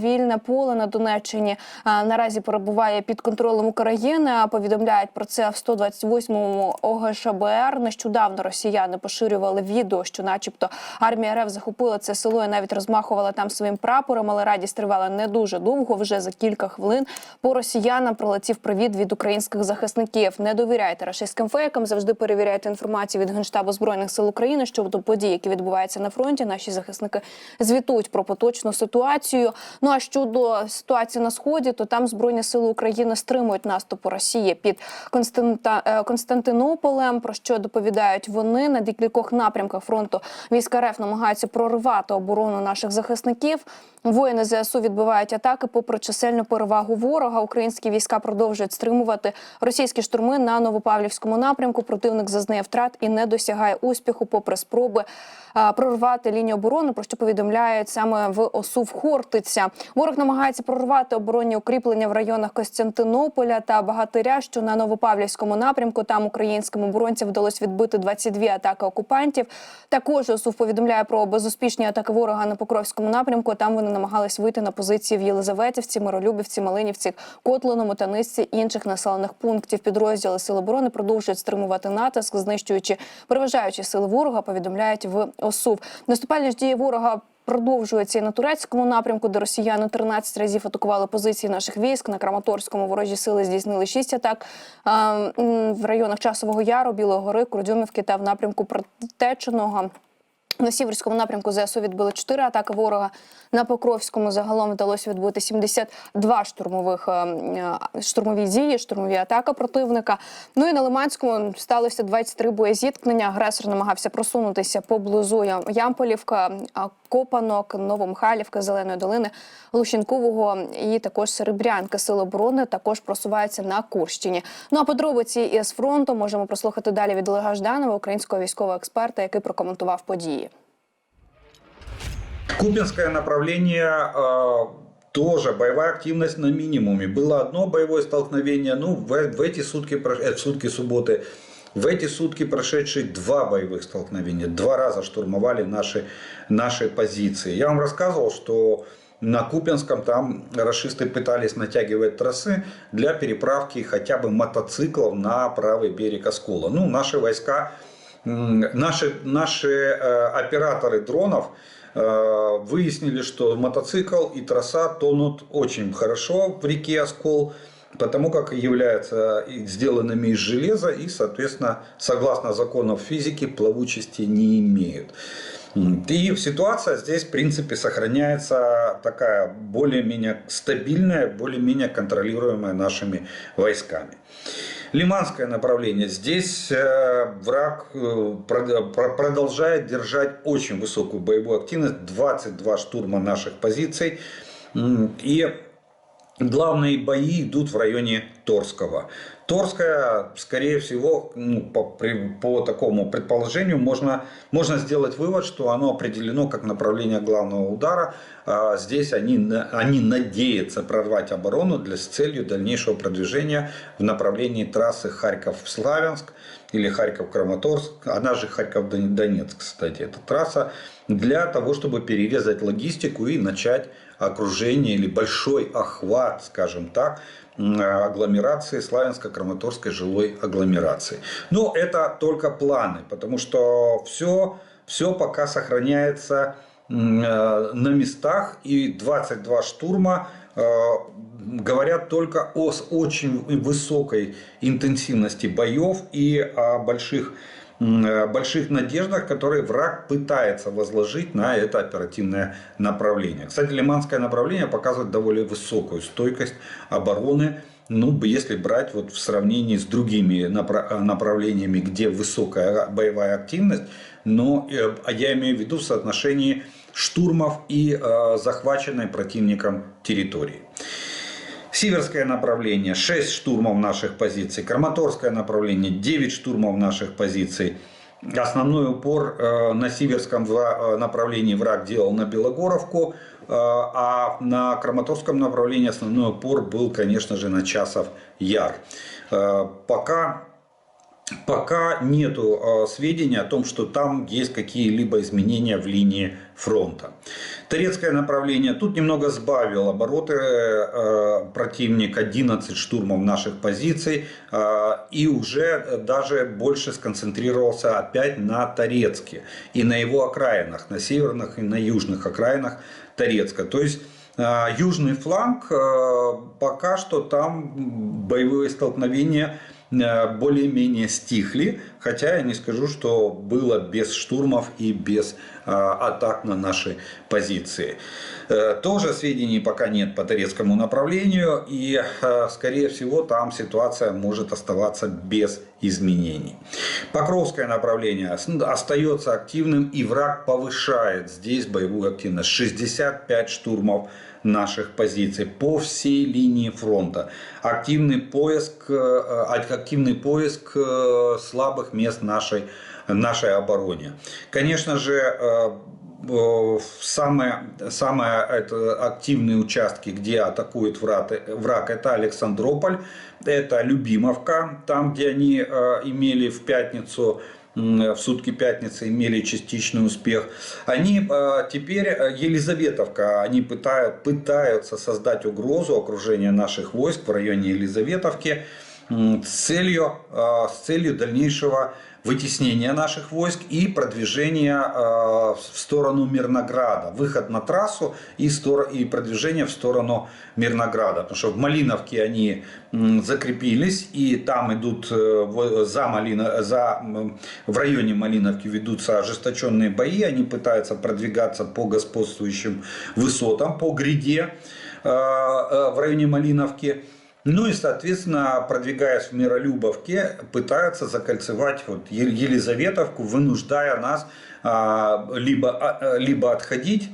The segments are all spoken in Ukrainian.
Вільне поле на Донеччині наразі перебуває під контролем України. Повідомляють про це в 128-му ОГШБР. Нещодавно росіяни поширювали відео, що, начебто, армія РФ захопила це село і навіть розмахувала там своїм прапором. Але радість тривала не дуже довго. Вже за кілька хвилин по росіянам пролетів привіт від українських захисників. Не довіряйте рашистським фейкам. Завжди перевіряйте інформацію від генштабу збройних сил України щодо подій, які відбуваються на фронті. Наші захисники звітують про поточну ситуацію. Ну а щодо ситуації на сході, то там збройні сили України стримують наступ Росії під Константа е, Константинополем. Про що доповідають вони на декількох напрямках фронту війська РФ намагаються проривати оборону наших захисників. Воїни ЗСУ відбивають атаки попри чисельну перевагу ворога. Українські війська продовжують стримувати російські штурми на Новопавлівському напрямку. Противник зазнає втрат і не досягає успіху, попри спроби прорвати лінію оборони. Про що повідомляють саме в ОСУ в Хортиця. Ворог намагається прорвати оборонні укріплення в районах Костянтинополя та Багатиря, що на Новопавлівському напрямку. Там українським оборонцям вдалося відбити 22 атаки окупантів. Також ОСУ повідомляє про безуспішні атаки ворога на Покровському напрямку. Там вони намагались вийти на позиції в Єлизаветівці, Миролюбівці, Малинівці, Котлиному та низці інших населених пунктів. Підрозділи Сил оборони продовжують стримувати натиск, знищуючи переважаючі сили ворога. Повідомляють в ОСУВ. Наступальні ж дії ворога. Продовжується і на турецькому напрямку, де росіяни 13 разів атакували позиції наших військ. На Краматорському ворожі сили здійснили 6 атак в районах Часового Яру, Білої гори, Курдюмівки та в напрямку Протеченого. На сіверському напрямку ЗСУ відбили 4 атаки ворога. На Покровському загалом вдалося відбити 72 штурмових е, е, штурмові дії, штурмові атаки противника. Ну і на Лиманському сталося 23 боєзіткнення. Агресор намагався просунутися поблизу Ямполівка, Копанок, Новомихайлівка, Зеленої долини, Лущенкового і також Серебрянки. Сили оборони також просуваються на Курщині. Ну а подробиці із фронту можемо прослухати далі від Олега Жданова, українського військового експерта, який прокоментував події. Купинское направление э, тоже боевая активность на минимуме. Было одно боевое столкновение, ну в, в эти сутки, э, сутки субботы, в эти сутки прошедшие два боевых столкновения. Два раза штурмовали наши, наши позиции. Я вам рассказывал, что на Купинском там расисты пытались натягивать трассы для переправки хотя бы мотоциклов на правый берег Оскола. Ну, наши войска, наши, наши э, операторы дронов выяснили, что мотоцикл и трасса тонут очень хорошо в реке Оскол, потому как являются сделанными из железа и, соответственно, согласно законам физики, плавучести не имеют. И ситуация здесь, в принципе, сохраняется такая более-менее стабильная, более-менее контролируемая нашими войсками. Лиманское направление. Здесь э, враг э, прод- про- продолжает держать очень высокую боевую активность. 22 штурма наших позиций. И главные бои идут в районе Торского. Торская, скорее всего, ну, по, при- по такому предположению, можно, можно сделать вывод, что оно определено как направление главного удара. А Здесь они, они надеются прорвать оборону для, с целью дальнейшего продвижения в направлении трассы Харьков-Славянск или Харьков-Краматорск, она же Харьков-Донецк, кстати, эта трасса, для того, чтобы перерезать логистику и начать окружение или большой охват, скажем так, агломерации, славянско-краматорской жилой агломерации. Но это только планы, потому что все, все пока сохраняется э, на местах, и 22 штурма э, говорят только о очень высокой интенсивности боев и о больших больших надеждах, которые враг пытается возложить на это оперативное направление. Кстати, лиманское направление показывает довольно высокую стойкость обороны, ну, если брать вот в сравнении с другими напра- направлениями, где высокая боевая активность, но э, а я имею в виду в соотношении штурмов и э, захваченной противником территории. Сиверское направление 6 штурмов наших позиций. Краматорское направление 9 штурмов наших позиций. Основной упор э, на сиверском вра- э, направлении враг делал на Белогоровку, э, а на Краматорском направлении основной упор был, конечно же, на Часов Яр. Э, Пока пока нету э, сведений о том, что там есть какие-либо изменения в линии фронта. Турецкое направление тут немного сбавил обороты э, противник 11 штурмов наших позиций э, и уже даже больше сконцентрировался опять на Торецке и на его окраинах, на северных и на южных окраинах Торецка. То есть э, южный фланг э, пока что там боевые столкновения э, более-менее стихли, хотя я не скажу, что было без штурмов и без э, атак на наши позиции. Э, Тоже сведений пока нет по турецкому направлению, и, э, скорее всего, там ситуация может оставаться без изменений. Покровское направление ос- остается активным, и враг повышает здесь боевую активность. 65 штурмов наших позиций по всей линии фронта. Активный поиск, э, активный поиск слабых мест нашей, нашей обороне. Конечно же, э, э, самые, самые это, активные участки, где атакует враг, враг, это Александрополь, это Любимовка, там, где они э, имели в пятницу в сутки пятницы имели частичный успех. Они теперь, Елизаветовка, они пытают, пытаются создать угрозу окружения наших войск в районе Елизаветовки с целью, с целью дальнейшего вытеснения наших войск и продвижения э, в сторону Мирнограда. Выход на трассу и, продвижение в сторону Мирнограда. Потому что в Малиновке они закрепились и там идут э, за Малино, за, в районе Малиновки ведутся ожесточенные бои. Они пытаются продвигаться по господствующим высотам, по гряде э, в районе Малиновки. Ну и, соответственно, продвигаясь в Миролюбовке, пытаются закольцевать вот Елизаветовку, вынуждая нас а, либо, а, либо отходить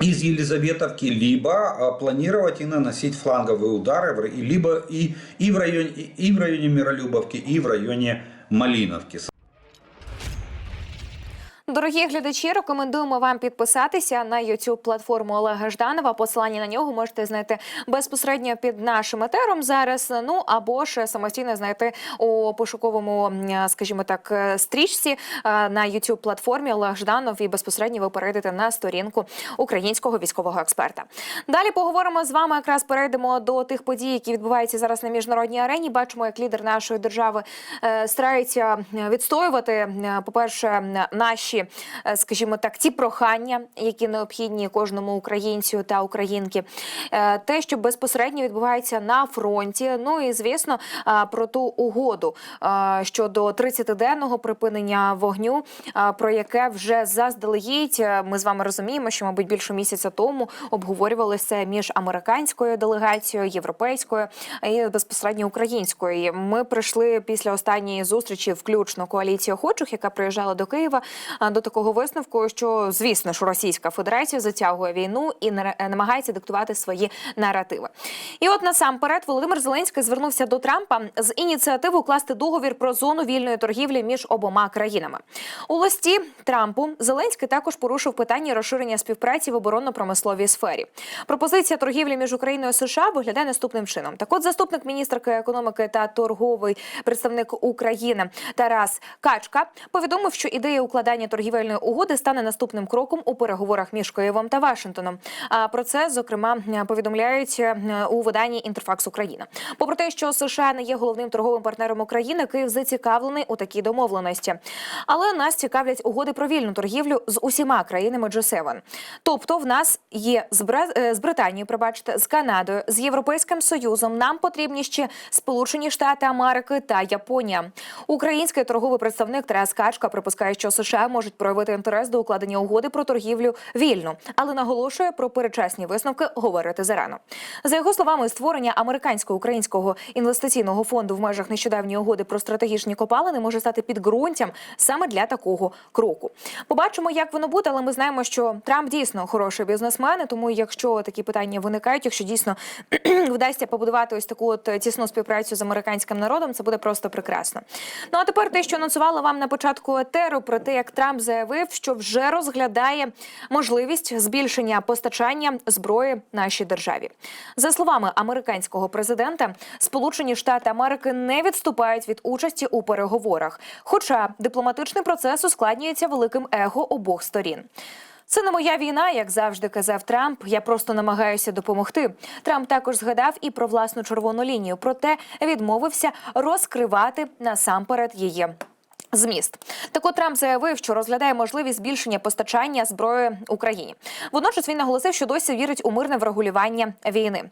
из Елизаветовки, либо а, планировать и наносить фланговые удары, либо и, и, в районе, и в районе Миролюбовки, и в районе Малиновки. Дорогі глядачі, рекомендуємо вам підписатися на youtube платформу Олега Жданова. Посилання на нього можете знайти безпосередньо під нашим етером зараз. Ну або ж самостійно знайти у пошуковому, скажімо так, е, стрічці е, на youtube платформі Олег Жданов. І безпосередньо ви перейдете на сторінку українського військового експерта. Далі поговоримо з вами. Якраз перейдемо до тих подій, які відбуваються зараз на міжнародній арені. Бачимо, як лідер нашої держави е, старається е, відстоювати, е, по-перше, наші, е, скажімо так, ті прохання, які необхідні кожному українцю та українки. Е, Те, що безпосередньо відбувається на фронті. Ну і звісно, е, про ту угоду щодо 30-денного припинення вогню, про яке вже заздалегідь ми з вами розуміємо, що мабуть більше місяця тому обговорювалося між американською делегацією, європейською і безпосередньо українською. Ми прийшли після останньої зустрічі, включно коаліції охочих, яка приїжджала до Києва, до такого висновку, що звісно ж Російська Федерація затягує війну і намагається диктувати свої наративи. І от насамперед Володимир Зеленський звернувся до Трампа з ініціативою укласти договір про зону вільної торгівлі між обома країнами. У листі Трампу Зеленський також порушив питання розширення співпраці в оборонно-промисловій сфері. Пропозиція торгівлі між Україною і США виглядає наступним чином. Так, от заступник міністерки економіки та торговий представник України Тарас Качка повідомив, що ідея укладання торгівельної угоди стане наступним кроком у переговорах між Києвом та Вашингтоном. А про це зокрема повідомляють е, у виданні Інтерфакс Україна. Попри те, що США не є головним торговим партнером України, Київ зацікавлений у такій домовленості. Але нас цікавлять угоди про вільну торгівлю з усіма країнами G7. Тобто, в нас є з, Бра... е, з Британією, пробачте, з Канадою, з Європейським Союзом. Нам потрібні ще Сполучені Штати Америки та Японія. Український торговий представник Тарас Качка припускає, що США можуть проявити інтерес до укладення угоди про торгівлю вільну, але наголошує про перечасні висновки говорити зарано. За його словами, створення американсько-українського інвестиційного фонду в межах нещодавньої угоди про стратегічні копалини може стати підґрунтям саме для такого кроку. Побачимо, як воно буде, але ми знаємо, що Трамп дійсно хороший бізнесмен, тому якщо такі питання виникають, якщо дійсно вдасться побудувати ось таку от тісну співпрацю з американським народом, це буде просто прекрасно. Ну а тепер те, що анонсувала вам на початку етеру, про те, як Трамп Трамп заявив, що вже розглядає можливість збільшення постачання зброї нашій державі. За словами американського президента, Сполучені Штати Америки не відступають від участі у переговорах, хоча дипломатичний процес ускладнюється великим его обох сторін. Це не моя війна, як завжди казав Трамп. Я просто намагаюся допомогти. Трамп також згадав і про власну червону лінію, проте відмовився розкривати насамперед її. Зміст так от Трамп заявив, що розглядає можливість збільшення постачання зброї Україні. Водночас він наголосив, що досі вірить у мирне врегулювання війни.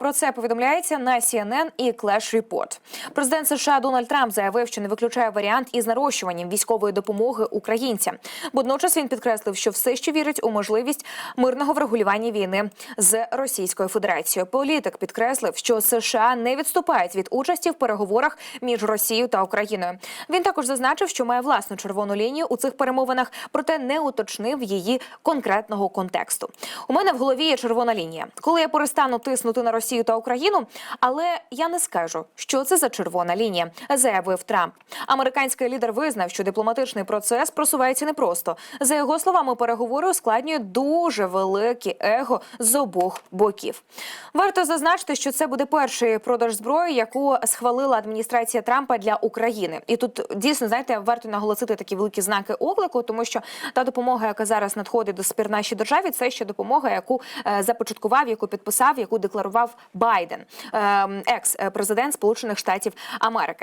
Про це повідомляється на CNN і Clash Report. Президент США Дональд Трамп заявив, що не виключає варіант із нарощуванням військової допомоги українцям. Водночас він підкреслив, що все ще вірить у можливість мирного врегулювання війни з Російською Федерацією. Політик підкреслив, що США не відступають від участі в переговорах між Росією та Україною. Він також зазначив, що має власну червону лінію у цих перемовинах, проте не уточнив її конкретного контексту. У мене в голові є червона лінія. Коли я перестану тиснути на Росію та Україну, але я не скажу, що це за червона лінія, заявив Трамп. Американський лідер визнав, що дипломатичний процес просувається непросто. За його словами, переговори ускладнюють дуже велике его з обох боків. Варто зазначити, що це буде перший продаж зброї, яку схвалила адміністрація Трампа для України. І тут дійсно знаєте, варто наголосити такі великі знаки оклику, тому що та допомога, яка зараз надходить до спір нашій державі, це ще допомога, яку е, започаткував, яку підписав, яку декларував Байден, екс президент Сполучених Штатів Америки.